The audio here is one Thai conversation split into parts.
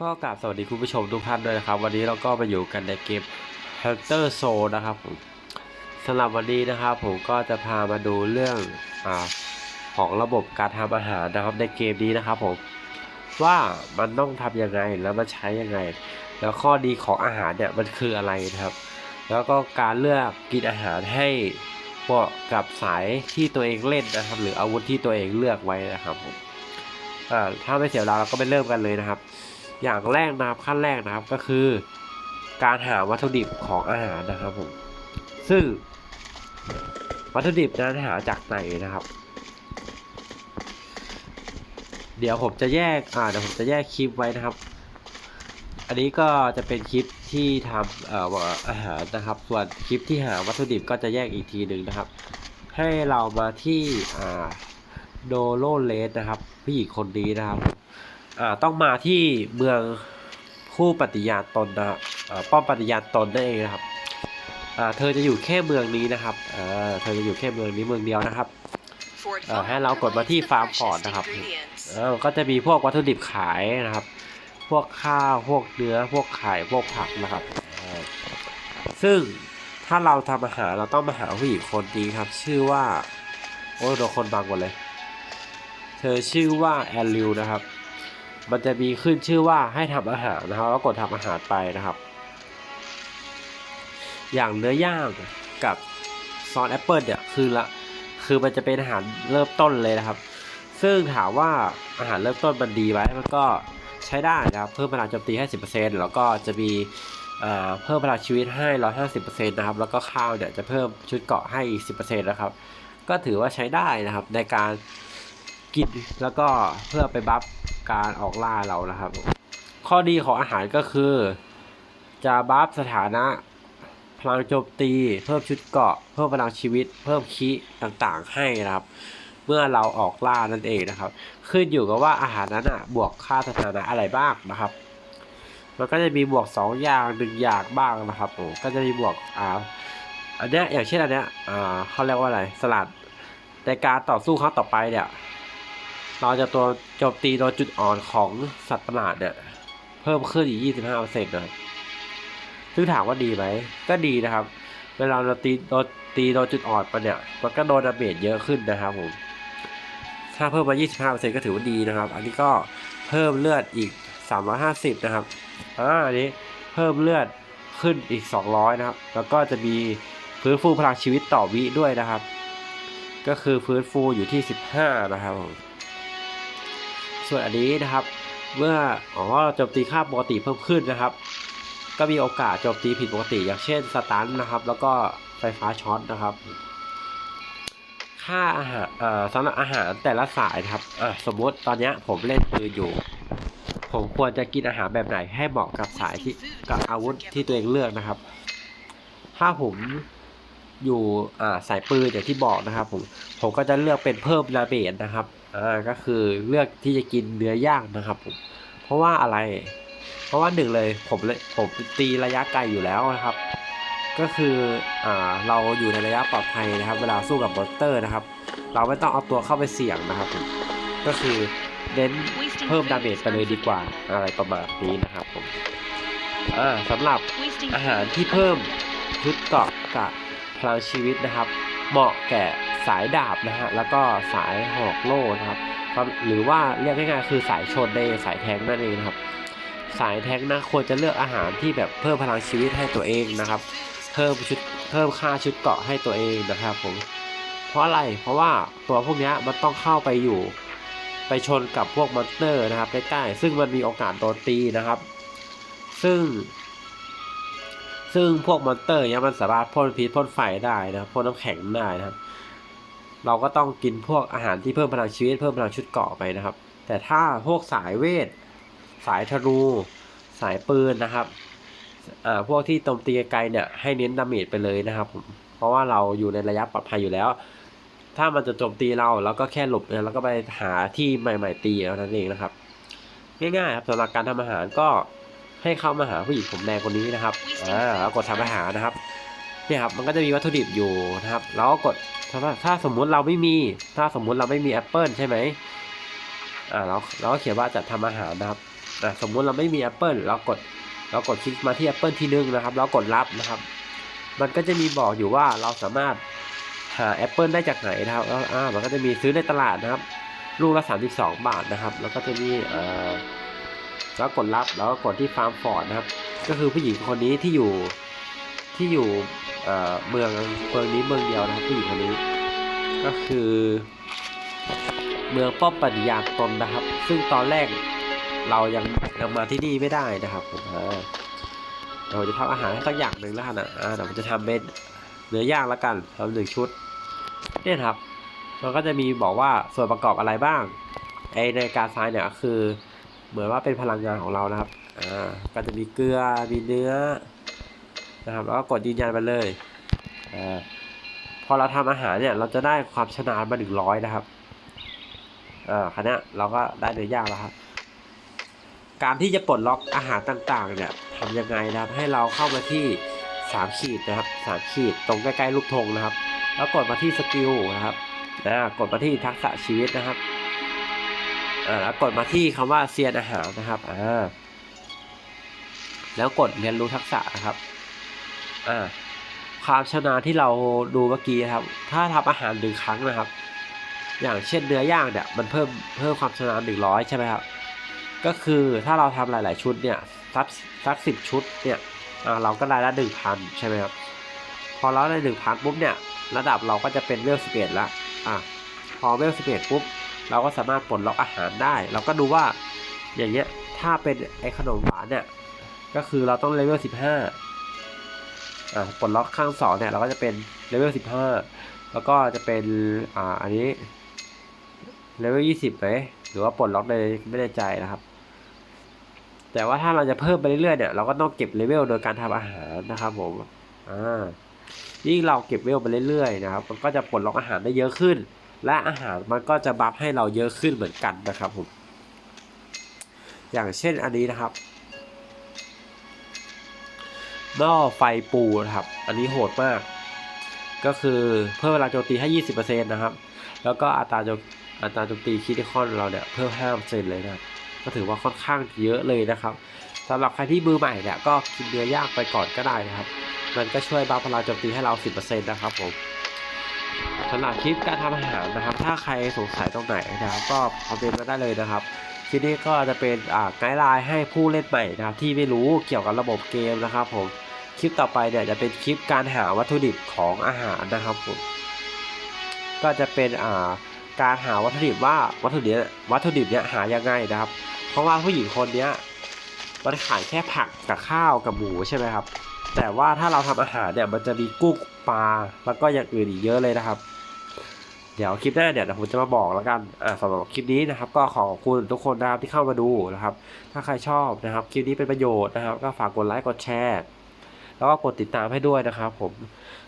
ก็กราบสวัสดีคุณผู้ชมทุกท่านด้วยนะครับ วันนี้เราก็มาอยู่กันในเกม Hunter Soul นะครับผมสำหรับวันนี้นะครับผมก็จะพามาดูเรื่องอของระบบการทำอาหารนะครับในเกมนี้นะครับผมว่ามันต้องทำยังไงแล้วมันใช้ยังไง แล้วข้อดีของอาหารเนี่ยมันคืออะไรนะครับ แล้วก็การเลือกกินอาหารให้เหมาะกับสายที่ตัวเองเล่นนะครับ หรืออาวุธที่ตัวเองเลือกไว้นะครับผมอ่าถ้าไม่เสียเวลาเราก็ไปเริ่มกันเลยนะครับ อย่างแรกนะครับขั้นแรกนะครับก็คือ การหาวัตถุดิบของอาหารนะครับผมซึ่งวัตถุดิบนั้นหาจากไหนนะครับ เดี๋ยวผมจะแยกอ่าเดี๋ยวผมจะแยกคลิปไว้นะครับ อันนี้ก็จะเป็นคลิปที่ทำเอ่ออาหารนะครับ ส่วนคลิปที่หาวัตถุดิบก็จะแยกอีกทีหนึ่งนะครับ ให้เรามาที่อ่าโดโลเลสนะครับผู้หญิงคนนี้นะครับ ต้องมาที่เมืองผู้ปฏิญาณตนนะป้อมปฏิญาณตนนั่นเองนะครับเธอจะอยู่แค่เมืองนี้นะครับเธอจะอยู่แค่เมืองนี้เมืองเดียวนะครับให้เรากดมาที่ฟาร์มพอร์ตนะครับก็จะมีพวกวัตถุดิบขายนะครับ พวกข้าวพวกเนื้อพวกไข่พวกผักนะครับ ซึ่งถ้าเราทำอาหารเราต้องมาหาผู้หญิงคนนี้ครับ ชื่อว่าโอ้ยโดนคนบังหมดเลย เธอชื่อว่าแอนลิวนะครับ มันจะมีขึ้นชื่อว่าให้ทำอาหารนะครับแล้วกดทำอาหารไปนะครับ อย่างเนื้อย่างกับซอสแอปเปิลเนี่ยคือละคือมันจะเป็นอาหารเริ่มต้นเลยนะครับ ซึ่งถามว่าอาหารเริ่มต้นมันดีไหมมันก็ใช้ได้นะครับ เพิ่มพลังโจมตีให้10%แล้วก็จะมีเพิ่มพลังชีวิตให้150%นต์นะครับ แล้วก็ข้าวเนี่ยจะเพิ่มชุดเกาะให้อีก10%นะครับ ก็ถือว่าใช้ได้นะครับในการกินแล้วก็เพื่อไปบัฟ การออกล่าเรานะครับ ข้อดีของอาหารก็คือ จะบัฟสถานะพลังโจมตี เพิ่มชุดเกราะ เพิ่มพลังชีวิต เพิ่มคีต่างๆ ให้นะครับ เมื่อเราออกล่านั่นเองนะครับ ขึ้นอยู่กับว่าอาหารนั้นอะบวกค่าสถานะอะไรบ้างนะครับมันก็จะมีบวก 2 อย่างหนึ่งอย่างบ้างนะครับผมก็จะมีบวกอ่าอันเนี้ยอย่างเช่นอันเนี้ยอ่าเขาเรียกว่าอะไรสลัดในการต่อสู้ครั้งต่อไปเนี่ย เราจะตัวโจมตีโดนจุดอ่อนของสัตว์ประหลาดเนี่ยเพิ่มขึ้นอีก 25%นะครับซึ่งถามว่าดีไหมก็ดีนะครับ เวลาเราตีโดนตีโดนจุดอ่อนไปเนี่ย มันก็โดนดาเมจเยอะขึ้นนะครับผม ถ้าเพิ่มมา 25%ก็ถือว่าดีนะครับ อันนี้ก็เพิ่มเลือดอีก 350 นะครับ อ่า อันนี้เพิ่มเลือดขึ้นอีก 200 นะครับ แล้วก็จะมีฟื้นฟูพลังชีวิตต่อวิด้วยนะครับ ก็คือฟื้นฟูอยู่ที่ 15 นะครับผม ส่วนอันนี้นะครับ เมื่ออ๋อโจมตีค่าปกติเพิ่มขึ้นนะครับ ก็มีโอกาสโจมตีผิดปกติ อย่างเช่นสตันนะครับ แล้วก็ไฟฟ้าช็อตนะครับ ค่าอาหารเอ่อสำหรับอาหารแต่ละสายนะครับสมมติตอนนี้ผมเล่นปืนอยู่ ผมควรจะกินอาหารแบบไหนให้เหมาะกับสายที่กับอาวุธที่ตัวเองเลือกนะครับ ถ้าผมอยู่อ่าสายปืนอย่างที่บอกนะครับ ผมผมก็จะเลือกเป็นเพิ่มดาเมจนะครับ อ่าก็คือเลือกที่จะกินเนื้อย่างนะครับผมเพราะว่าอะไร เพราะว่าหนึ่งเลยผมเลยผมตีระยะไกลอยู่แล้วนะครับ ก็คืออ่าเราอยู่ในระยะปลอดภัยนะครับ เวลาสู้กับมอนสเตอร์นะครับ เราไม่ต้องเอาตัวเข้าไปเสี่ยงนะครับผมก็คือเน้นเพิ่มดาเมจไปเลยดีกว่าอะไรประมาณนี้นะครับผมอ่าสำหรับอาหารที่เพิ่มชุดเกราะกับพลังชีวิตนะครับ เหมาะแก่ สายดาบนะฮะแล้วก็สายหอกโล่นะครับหรือว่าเรียกง่ายๆคือสายชนในสายแทงนั่นเองนะครับ สายแทงนะควรจะเลือกอาหารที่แบบเพิ่มพลังชีวิตให้ตัวเองนะครับ เพิ่มชุดเพิ่มค่าชุดเกาะให้ตัวเองนะครับผมเพราะอะไรเพราะว่าตัวพวกนี้มันต้องเข้าไปอยู่ ไปชนกับพวกมอนสเตอร์นะครับใกล้ๆซึ่งมันมีโอกาสโดนตีนะครับ ซึ่ง ซึ่งพวกมอนสเตอร์เนี้ยมันสามารถพ่นพิษพ่นไฟได้นะพ่นน้ำแข็งได้นะครับ เราก็ต้องกินพวกอาหารที่เพิ่มพลังชีวิตเพิ่มพลังชุดเกราะไปนะครับ แต่ถ้าพวกสายเวท สายธนูสายปืนนะครับอ่าพวกที่โจมตีไกลเนี่ยให้เน้นดาเมจไปเลยนะครับผมเพราะว่าเราอยู่ในระยะปลอดภัยอยู่แล้ว ถ้ามันจะโจมตีเราเราก็แค่หลบแล้วก็ไปหาที่ใหม่ ๆ ตีเอานั้นเองนะครับ ง่ายๆครับสำหรับการทำอาหารก็ให้เข้ามาหาผู้หญิงผมแดงคนนี้นะครับอ่าแล้วกดทำอาหารนะครับเนี่ยครับมันก็จะมีวัตถุดิบอยู่นะครับ แล้วก็กด ถ้าถ้าสมมุติเราไม่มี ถ้าสมมุติเราไม่มีแอปเปิลใช่ไหมอ่าเราเราก็เขียนว่าจะทำอาหารนะครับอะสมมุติเราไม่มี Apple เรากดเรากดคลิกมาที่ Apple ที่หนึ่งนะครับแล้วกดรับนะครับ มันก็จะมีบอกอยู่ว่าเราสามารถหา Apple ได้จากไหนนะครับแล้วอ่ามันก็จะมีซื้อในตลาดนะครับ ลูกละ 32 บาทนะครับ แล้วก็จะมีเอ่อแล้วกดรับแล้วก็กดที่ฟาร์มฟอร์ดนะครับ ก็คือผู้หญิงคนนี้ที่อยู่ ที่อยู่เมืองเมืองนี้เมืองเดียวนะครับผู้หญิงคนนี้ ก็คือ เมืองป้อมปฏิญาณตนนะครับ ซึ่งตอนแรกเรายังยังมาที่นี่ไม่ได้นะครับผมอ่าเดี๋ยวจะทำอาหารให้สักอย่างหนึ่งแล้วกันนะเดี๋ยวผมจะทำเป็นเนื้อย่างแล้วกันทำหนึ่งชุดเนี่ยครับมันก็จะมีบอกว่าส่วนประกอบอะไรบ้างไอในการซ้ายเนี่ยคือ เหมือนว่าเป็นพลังงานของเรานะครับอ่าก็จะมีเกลือมีเนื้อ นะครับแล้วก็กดยืนยันไปเลยอพอเราทำอาหารเนี่ยเราจะได้ความชนาญมาหนึ่งร้อยนะครับอ่าคันนี้เราก็ได้เนื้อย่างแล้วครับการที่จะปลดล็อกอาหารต่างๆ เนี่ยทำยังไงนะครับให้เราเข้ามาที่สามขีดนะครับสามขีดตรงใกล้ๆลูกธงนะครับ แล้วกดมาที่สกิลนะครับอ่ากดมาที่ทักษะชีวิตนะครับอ่าแล้วกดมาที่คำว่าเซียนอาหารนะครับอ่าแล้วกดเรียนรู้ทักษะนะครับ อ่าความชนาที่เราดูเมื่อกี้นะครับ ถ้าทำอาหารหนึ่งครั้งนะครับ อย่างเช่นเนื้อย่างเนี่ยมันเพิ่มเพิ่มความชนาหนึ่งร้อยใช่ไหมครับ ก็คือถ้าเราทำหลาย ๆ ชุดเนี่ยสักสักสิบชุดเนี่ยเราก็ได้ละหนึ่งพันใช่ไหมครับ พอเราได้หนึ่งพันปุ๊บเนี่ยระดับเราก็จะเป็นเวลสิบเอ็ดละอะพอเวลสิบเอ็ดปุ๊บเราก็สามารถปลดล็อกอาหารได้ เราก็ดูว่าอย่างเงี้ยถ้าเป็นไอ้ขนมหวานเนี่ยก็คือเราต้องเลเวลสิบห้า อ่าปลดล็อกข้างสองเนี่ยเราก็จะเป็นเลเวลสิบห้าแล้วก็จะเป็นอ่าอันนี้เลเวลยี่สิบไหมหรือว่าปลดล็อกเลยไม่แน่ใจนะครับ แต่ว่าถ้าเราจะเพิ่มไปเรื่อยๆเนี่ยเราก็ต้องเก็บเลเวลโดยการทำอาหารนะครับผมอ่ายิ่งเราเก็บเลเวลไปเรื่อยๆนะครับ มันก็จะปลดล็อกอาหารได้เยอะขึ้น และอาหารมันก็จะบัฟให้เราเยอะขึ้นเหมือนกันนะครับผมอย่างเช่นอันนี้นะครับ หม้อไฟปูนะครับ อันนี้โหดมาก ก็คือเพิ่มเวลาโจมตีให้ 20%นะครับ แล้วก็อัตราโจมอัตราโจมตีคิดคอนเราเนี่ยเพิ่ม5%เลยนะก็ถือว่าค่อนข้างเยอะเลยนะครับสำหรับใครที่มือใหม่เนี่ยก็กินเนื้อย่างไปก่อนก็ได้นะครับ มันก็ช่วยบัฟพลังโจมตีให้เรา 10%นะครับผมสำหรับคลิปการทำอาหารนะครับ ถ้าใครสงสัยตรงไหนนะครับ ก็คอมเมนต์มาได้เลยนะครับคลิปนี้ก็จะเป็นไกด์ไลน์ให้ผู้เล่นใหม่นะครับที่ไม่รู้เกี่ยวกับระบบเกมนะครับผม คลิปต่อไปเนี่ยจะเป็นคลิปการหาวัตถุดิบของอาหารนะครับผมก็จะเป็นอ่าการหาวัตถุดิบว่าวัตถุดิบวัตถุดิบเนี่ยหายังไงนะครับ เพราะว่าผู้หญิงคนเนี้ยมันขายแค่ผักกับข้าวกับหมูใช่ไหมครับ แต่ว่าถ้าเราทำอาหารเนี่ยมันจะมีกุ้งปลาแล้วก็อย่างอื่นอีกเยอะเลยนะครับ เดี๋ยวคลิปหน้าเนี่ยผมจะมาบอกแล้วกันอ่าสำหรับคลิปนี้นะครับ ก็ขอขอบคุณทุกคนนะครับที่เข้ามาดูนะครับ ถ้าใครชอบนะครับ คลิปนี้เป็นประโยชน์นะครับ ก็ฝากกดไลค์กดแชร์ แล้วก็กดติดตามให้ด้วยนะครับ ผม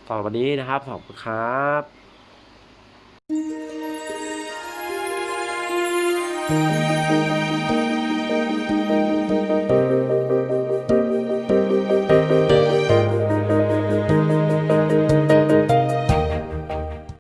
สำหรับวันนี้นะครับขอบคุณครับ Thank